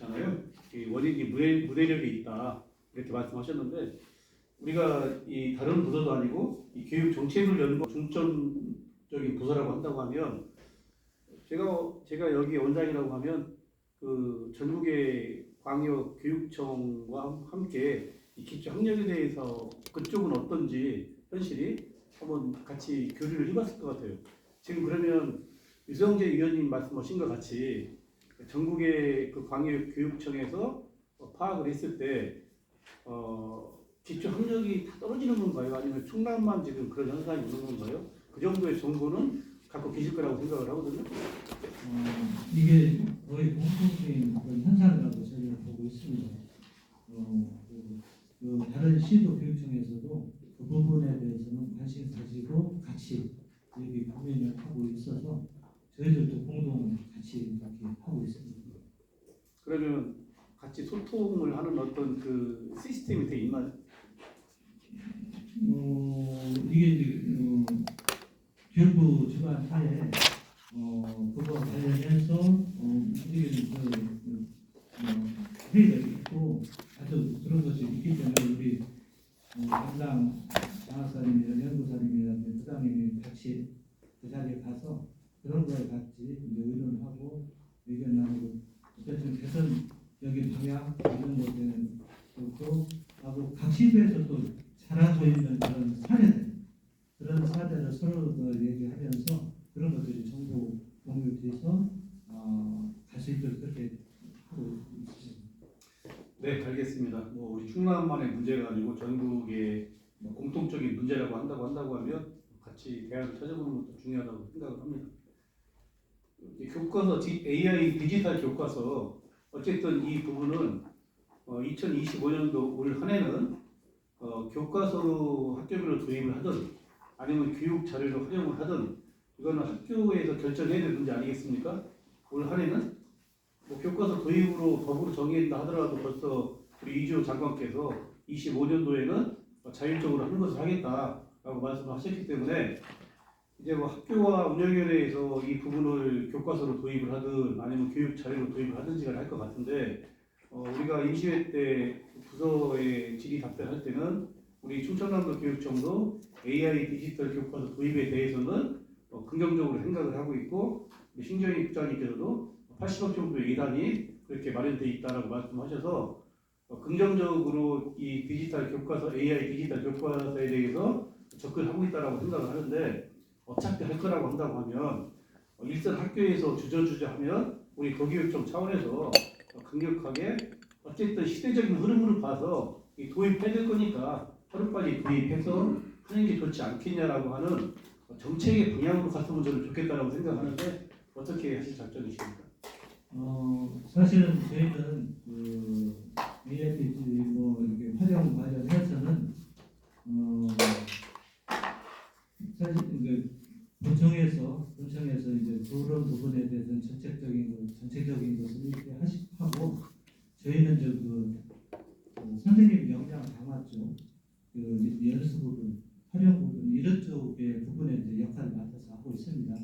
말씀하셨잖아요. 이 원인이 무대, 무대력이 있다 이렇게 말씀하셨는데 우리가 이 다른 부서도 아니고 이 교육 정책을 연구 중점적인 부서라고 한다고 하면 제가 제가 여기 원장이라고 하면 그 전국의 광역 교육청과 함께 이 기초 학력에 대해서 그쪽은 어떤지 현실이 한번 같이 교류를 해봤을 것 같아요. 지금 그러면 유성재 위원님 말씀하신 것 같이 전국의 그 광역 교육청에서 어, 파악을 했을 때 어, 기초 학력이 다 떨어지는 건가요? 아니면 충남만 지금 그런 현상이 있는 건가요? 그 정도의 정보는 갖고 계실 거라고 생각을 하거든요. 어, 이게 거의 공통적인 그런 현상이라고 저희가 보고 있습니다. 어, 그, 그 다른 시도 교육청에서도 그 부분에 대해서는 관심 가지고 같이 여기 고민을 하고 있어서 저희들도 공동 같이 이렇게 하고 있습니다. 그러면 같이 소통을 하는 어떤 그 시스템이 돼 있나요? 어, 이게 이제 어, 교육부 주관 하에 어, 그거 관련해서 어, 이게 그, 그, 어, 회의가 있고 아주 그런 것이 있기 때문에 우리 어, 담당 장학사님이나 연구사님이나 부장님이 같이 그 자리에 가서 그런 거에 같이 이제 의논하고 의견 나누고 어쨌든 개선적인 방향 이런 것들은 그렇고 하고 각 시도에서 또 잘하고 있는 그런 사례들 그런 사례를 서로 그 얘기하면서 그런 것들이 정보 공유 돼서 어, 갈수 있도록 그렇게 하고 있습니다. 네, 알겠습니다. 뭐 우리 충남만의 문제가 아니고 전국의 뭐 공통적인 문제라고 한다고 한다고 하면 같이 대안을 찾아보는 것도 중요하다고 생각을 합니다. 이 교과서 디- AI 디지털 교과서 어쨌든 이 부분은 어, 2025년도 올 한 해는 어, 교과서로 학교별로 도입을 하든 아니면 교육 자료로 활용을 하든 이거는 학교에서 결정해야 될 문제 아니겠습니까? 올 한해는 뭐 교과서 도입으로 법으로 정의한다 하더라도 벌써 우리 이주 장관께서 25년도에는 자율적으로 하는 것을 하겠다라고 말씀을 하셨기 때문에 이제 뭐 학교와 운영위원회에서 이 부분을 교과서로 도입을 하든 아니면 교육 자료로 도입을 하든지를 할것 같은데 어, 우리가 임시회 때 부서의 질의 답변할 때는 우리 충청남도 교육청도 AI 디지털 교과서 도입에 대해서는 어, 긍정적으로 생각을 하고 있고 신정희 부장님께서도 80억 정도의 예산이 그렇게 마련돼 있다라고 말씀하셔서 어, 긍정적으로 이 디지털 교과서 AI 디지털 교과서에 대해서 접근하고 있다라고 생각을 하는데 어차피 할 거라고 한다고 하면 어, 일선 학교에서 주저주저하면 우리 도교육청 차원에서 어, 강력하게 어쨌든 시대적인 흐름을 봐서 이 도입해야 될 거니까 하루빨리 도입해서 하는 게 좋지 않겠냐라고 하는 어, 정책의 방향으로 갔으면 저는 좋겠다라고 생각하는데 어떻게 하실 작전이십니까? 어, 사실은 저희는 그 AIPG 뭐 이렇게 활용 관련해서는 어, 사실 그 본청에서 본청에서 이제 그런 부분에 대해서는 정책적인 것, 전체적인 것을 이렇게 하시, 하고 저희는 저그 그 선생님 역량 담았죠. 그 연수 부분, 활용 부분 이런 쪽의 부분에 이제 역할을 맡아서 하고 있습니다.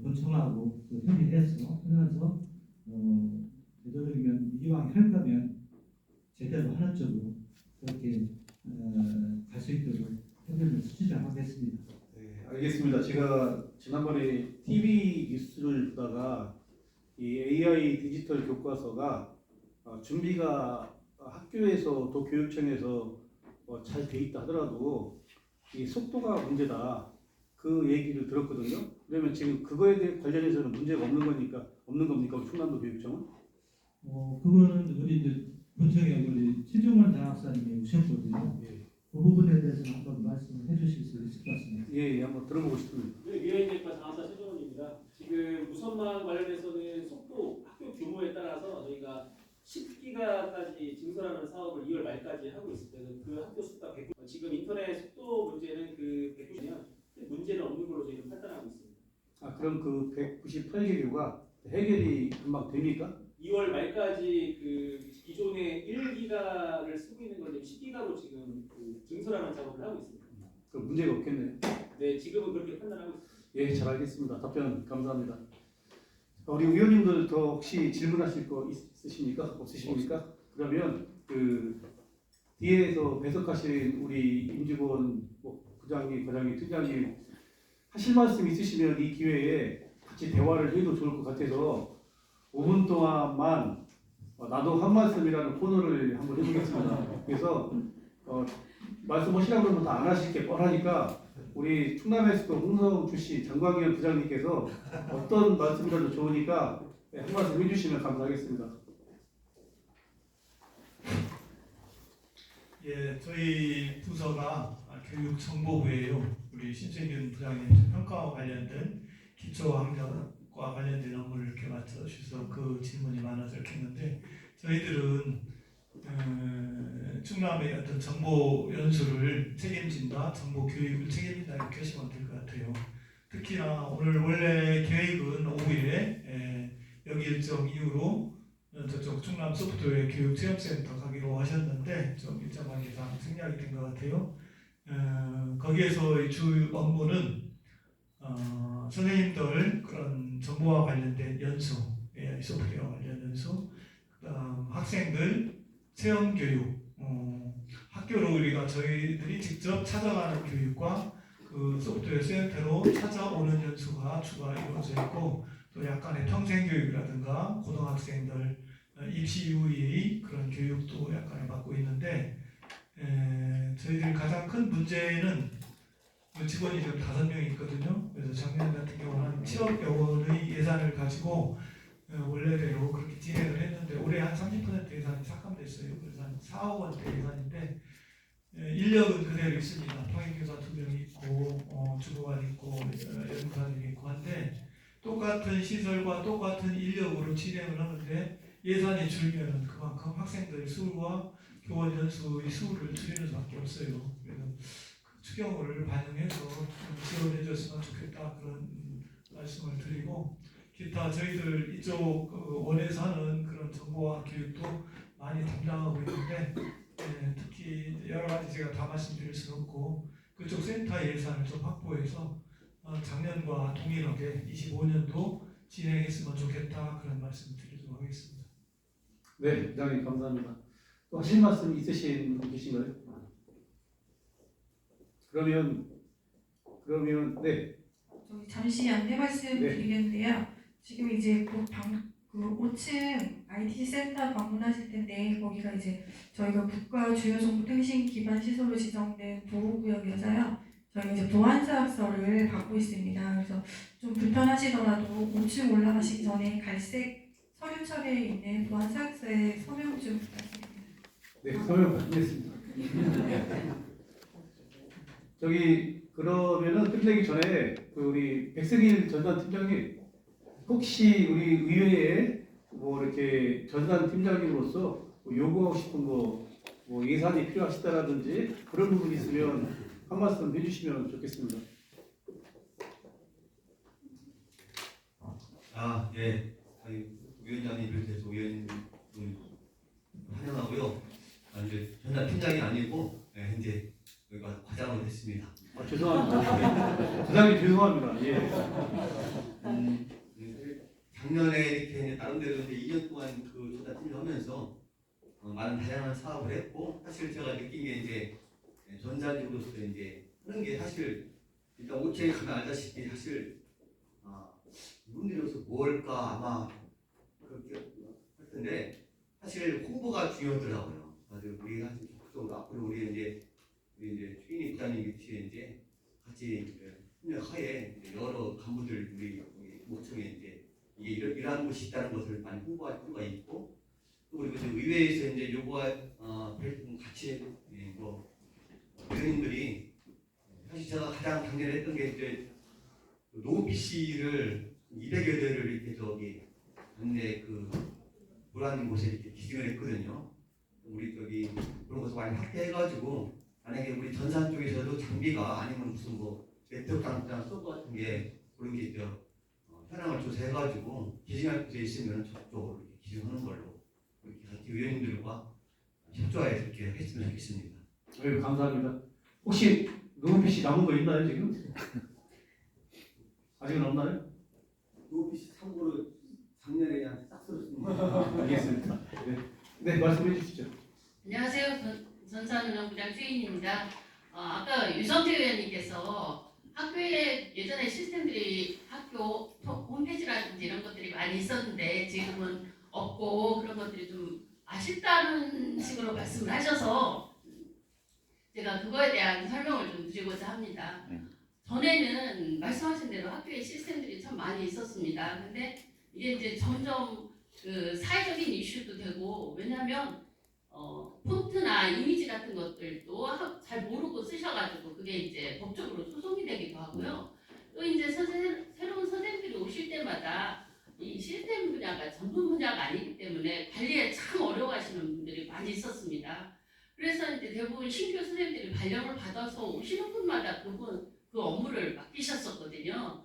그 본청하고 그 협의해서 하면서 어, 되도록이면 이왕 할 거면 제대로 하는 쪽으로 그렇게 어, 갈 수 있도록 협의를 수주하겠습니다. 네, 알겠습니다. 제가 지난번에 TV 뉴스를 보다가 이 AI 디지털 교과서가 어, 준비가 학교에서 또 교육청에서 어, 잘돼 있다 하더라도 이 속도가 문제다. 그 얘기를 들었거든요. 그러면 지금 그거에 대해 관련해서는 문제가 없는 거니까 없는 겁니까? 충남도 교육청은? 어 그거는 우리 이제 본청에 우리 최종원 장학사님이 오셨거든요. 예, 그 부분에 대해서 한번 말씀해 주실 수 있을 것 같습니다. 예, 예, 한번 들어보고 싶습니다. 네, 미래인재과 장학사 최정원입니다. 지금 우선만 관련해서는 속도 학교 규모에 따라서 저희가 10기가까지 증설하는 사업을 2월 말까지 하고 있을 때는 그 학교 수가 100, 지금 인터넷 속도 문제는 그 190면 문제는 없는 걸로 저희는 판단하고 있습니다. 아, 그럼 그 198개교가 해결이 금방 됩니까? 2월 말까지 그 기존의 1기가를 쓰고 있는 걸 지금 10기가로 지금 그 증설하는 작업을 하고 있습니다. 그 문제가 없겠네요. 네, 지금은 그렇게 판단하고 있습니다. 예, 잘 알겠습니다. 답변 감사합니다. 우리 의원님들 더 혹시 질문하실 거 있으십니까? 없으십니까? 그러면 그 뒤에서 배석하신 우리 임직원 뭐 부장님, 과장님, 팀장님 하실 말씀 있으시면 이 기회에 같이 대화를 해도 좋을 것 같아서 5분 동안만 어, 나도 한 말씀이라는 코너를 한번 해보겠습니다. 그래서 어, 말씀하시라고 그러면 다 안 하실 게 뻔하니까 우리 충남에서도 홍성 출신 정광현 부장님께서 어떤 말씀이라도 좋으니까 네, 한 말씀 해주시면 감사하겠습니다. 예, 저희 부서가 교육정보부예요. 우리 신세균 부장님 평가와 관련된 기초학력과 관련된 업무를 이렇게 맡아주셔서 그 질문이 많아서 이렇게 했는데 저희들은 어, 충남의 어떤 정보 연수를 책임진다, 정보 교육을 책임진다 이렇게 하시면 될 것 같아요. 특히나 오늘 원래 계획은 오후에 에, 여기 일정 이후로 어, 저쪽 충남 소프트웨어 교육 체험센터 가기로 하셨는데 좀 일정 관계상 생략이 된 것 같아요. 어, 거기에서 이주 업무는 어, 선생님들 그런 정보와 관련된 연수, AI 소프트웨어 관련 연수, 그다음 학생들 체험 교육, 어, 학교로 우리가 저희들이 직접 찾아가는 교육과 그 소프트웨어 센터로 찾아오는 연수가 주가 이루어져 있고 또 약간의 평생 교육이라든가 고등학생들 어, 입시 이후의 그런 교육도 약간의 받고 가장 큰 문제는 그 직원이 지금 다섯 명 있거든요. 그래서 작년 같은 경우는 한 7억 여 원의 예산을 가지고 어, 원래대로 그렇게 진행을 했는데 올해 한 30% 예산이 삭감됐어요. 그래서 한 4억 원대 예산인데 에, 인력은 그대로 있습니다. 파견교사 두 명 있고 어, 주무관 있고 어, 연구사님 있고 한데 똑같은 시설과 똑같은 인력으로 진행을 하는데 예산이 줄면은 그만큼 학생들 수와 교원 연수의 수를 줄이는 수밖에 없어요. 그 추경을 반영해서 좀 지원해 줬으면 좋겠다 그런 음, 말씀을 드리고 기타 저희들 이쪽 그 원에서 하는 그런 정보와 교육도 많이 담당하고 있는데 예, 특히 여러 가지 제가 다 말씀드릴 수는 없고 그쪽 센터 예산을 좀 확보해서 어, 작년과 동일하게 25년도 진행했으면 좋겠다 그런 말씀 드리도록 하겠습니다. 네, 부장님 감사합니다. 또 하실 말씀 있으신 분 계신가요? 그러면 그러면 네, 저기 잠시 안내 말씀 네. 드리겠는데요. 지금 이제 그 방, 그 5층 IT 센터 방문하실 텐데 거기가 이제 저희가 국가 주요 정보 통신 기반 시설로 지정된 보호구역이어서요. 저희 이제 보안 사업서를 받고 있습니다. 그래서 좀 불편하시더라도 5층 올라가시기 전에 갈색 서류철에 있는 보안 사업서에 서명 좀 부탁드립니다. 네 설명 받겠습니다. 저기 그러면은 끝내기 전에 그 우리 백승일 전산 팀장님 혹시 우리 의회에 뭐 이렇게 전산 팀장님으로서 뭐 요구하고 싶은 거 뭐 예산이 필요하시다라든지 그런 부분 있으면 한 말씀 해주시면 좋겠습니다. 아, 예. 저희 위원장님 비롯해서 위원님 환영하고요. 아, 이제 전담 팀장이 아니고 예, 현재 여기가 과장으로 됐습니다. 아, 죄송합니다. 부장님 죄송합니다. 예. 음, 네, 작년에 이렇게 이제 나름대로 이제 2년 동안 그 전담 팀을 하면서 어, 많은 다양한 사업을 했고 사실 제가 느낀 게 이제 전자직으로서 이제 하는 게 사실 일단 5층에 가면 알다시피 사실 아, 이분들로서 뭘까 아마 그렇게 할 텐데 사실 홍보가 중요하더라고요. 우리 사실 적극적으로 앞으로 우리 이제 우리 이제 추인희 부장님 같이 이제 같이 협력하에 여러 간부들 우리 모청에 이제 이게 이런 곳이 있다는 것을 많이 홍보할 필요가 있고 또 그리고 이제 의회에서 이제 요구할 어좀 같이 예, 뭐 의원님들이 사실 제가 가장 당연히 했던 게 이제 노비 씨를 200여 대를 이렇게 저기 국내 그 불안 곳에 이렇게 기증을 했거든요. 우리 저기 그런 것을 많이 확대해가지고 만약에 우리 전산 쪽에서도 장비가 아니면 무슨 뭐 네트워크 장비나 서버 같은 게 그런 게 이제 어, 현황을 조사해가지고 기증할 곳에 있으면 저쪽으로 기증하는 걸로 이렇게 같이 의원님들과 협조해서 이렇게 했으면 좋겠습니다. 네, 감사합니다. 혹시 노은빛이 남은 거 있나요 지금? 아직은 없나요? 노비 씨 참고로 작년에 그냥 싹 쓸었습니다. 알겠습니다. 네, 네 말씀해 주시죠. 안녕하세요. 전- 전산운영부장 최인입니다. 어, 아까 유성태 의원님께서 학교에 예전에 시스템들이 학교 토- 홈페이지라든지 이런 것들이 많이 있었는데 지금은 없고 그런 것들이 좀 아쉽다는 식으로 말씀을 하셔서 제가 그거에 대한 설명을 좀 드리고자 합니다. 전에는 말씀하신 대로 학교에 시스템들이 참 많이 있었습니다. 근데 이게 이제 점점 그 사회적인 이슈도 되고 왜냐하면 어, 폰트나 이미지 같은 것들도 하- 잘 모르고 쓰셔가지고 그게 이제 법적으로 소송이 되기도 하고요. 또 이제 선생, 새로운 선생님들이 오실 때마다 이 시스템 분야가 전문 분야가 아니기 때문에 관리에 참 어려워하시는 분들이 많이 있었습니다. 그래서 이제 대부분 신규 선생님들이 발령을 받아서 오시는 분마다 그분 그 업무를 맡기셨었거든요.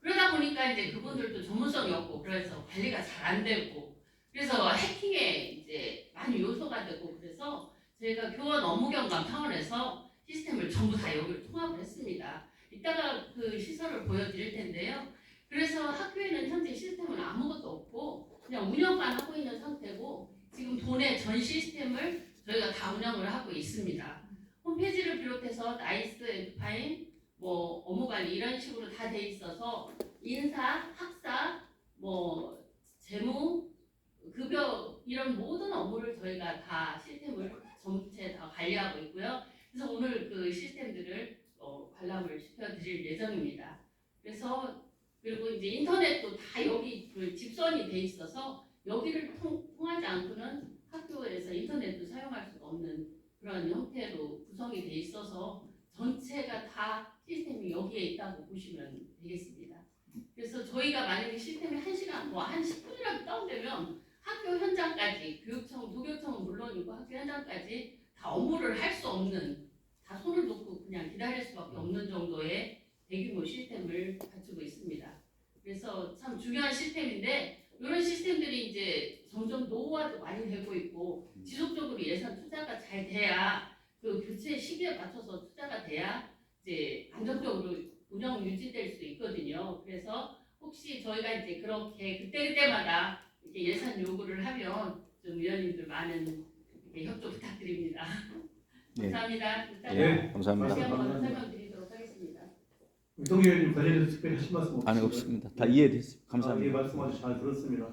그러다 보니까 이제 그분들도 전문성이 없고 그래서 관리가 잘 안 되고 그래서 해킹에 이제 많이 요소가 되고 그래서 저희가 교원 업무 경감 차원에서 시스템을 전부 다 여기를 통합을 했습니다. 이따가 그 시설을 보여드릴 텐데요. 그래서 학교에는 현재 시스템은 아무것도 없고 그냥 운영만 하고 있는 상태고 지금 도내 전 시스템을 저희가 다 운영을 하고 있습니다. 홈페이지를 비롯해서 나이스 엔파인 뭐 업무 관리 이런 식으로 다 돼 있어서 인사, 학사, 뭐 재무, 이런 모든 업무를 저희가 다 시스템을 전체 다 관리하고 있고요. 그래서 오늘 그 시스템들을 어, 관람을 시켜드릴 예정입니다. 그래서 그리고 이제 인터넷도 다 여기 그 집선이 돼 있어서 여기를 통, 통하지 않고는 학교에서 인터넷도 사용할 수가 없는 그런 형태로 구성이 돼 있어서 전체가 다 시스템이 여기에 있다고 보시면 되겠습니다. 그래서 저희가 만약에 시스템이 1시간, 뭐 한 10분이라도 다운되면 학교 현장까지, 교육청, 도교청은 물론이고 학교 현장까지 다 업무를 할 수 없는, 다 손을 놓고 그냥 기다릴 수밖에 없는 정도의 대규모 시스템을 갖추고 있습니다. 그래서 참 중요한 시스템인데 이런 시스템들이 이제 점점 노후화도 많이 되고 있고 지속적으로 예산 투자가 잘 돼야 그 교체 시기에 맞춰서 투자가 돼야 이제 안정적으로 운영 유지될 수 있거든요. 그래서 혹시 저희가 이제 그렇게 그때그때마다 예산 요구를 하면 좀 위원님들 많은 협조 부탁드립니다. 네. 감사합니다. 이따가 네, 감사합니다. 다시 한번. 설명드리도록 하겠습니다. 이동희 의원님 관련해서 특별히 하신 말씀 없으신가요? 아니 없습니다. 다 이해됐습니다. 아, 예, 감사합니다. 말씀 아주 잘 들었습니다.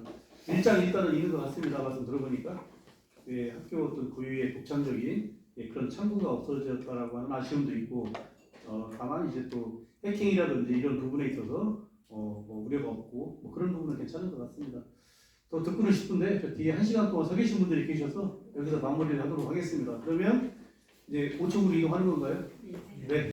일장 일단은 있는 것 같습니다. 말씀 들어보니까 예, 학교 어떤 고유의 독창적인 예, 그런 창구가 없어졌다라고 하는 아쉬움도 있고 어, 다만 이제 또 해킹이라든지 이런 부분에 있어서 어, 뭐 우려가 없고 뭐 그런 부분은 괜찮은 것 같습니다. 더 듣고는 싶은데 저 뒤에 한 시간 동안 서 계신 분들이 계셔서 여기서 마무리를 하도록 하겠습니다. 그러면 이제 5층으로 이동하는 건가요? 네.